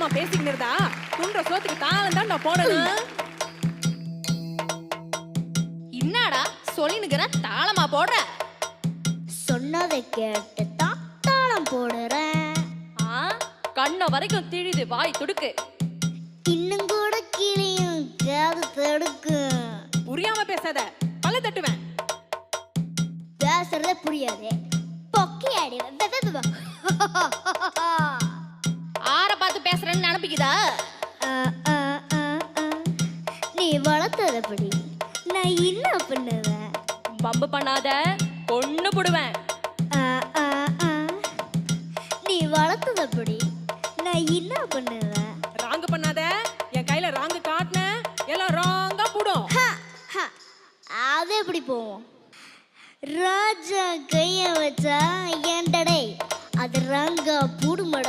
தாளமா பேசிக்கிட்டு இருந்தா துண்ட சோத்துக்கு தாளம் தான் நான் போடணும் என்னடா சொல்லினுக்கிற தாளமா போடுற? சொன்னதை கேட்டு தான் தாளம் போடுறேன் ஆ கண்ண வரைக்கும் திழிது வாய் துடுக்கு. இன்னும் கூட கிளியும் காது தடுக்கும் புரியாம பேசாத பல்ல தட்டுவேன். பேசுறதே புரியாது. பொக்கி அடி பார்த்து நினைப்பிக்குதா நீ வளர்த்ததப்படி நான் என்ன பண்ணுவேன்? பம்பு பண்ணாத பொண்ணு புடுவேன். நீ வளர்த்ததப்படி நான் என்ன பண்ணுவேன்? ராங்கு பண்ணாத என் கையில ராங்கு காட்டின எல்லாம் ராங்கா போடும். அது எப்படி போவோம்? ராஜா கைய வச்சா ஏண்டடே அது ரங்கா பூடுமட.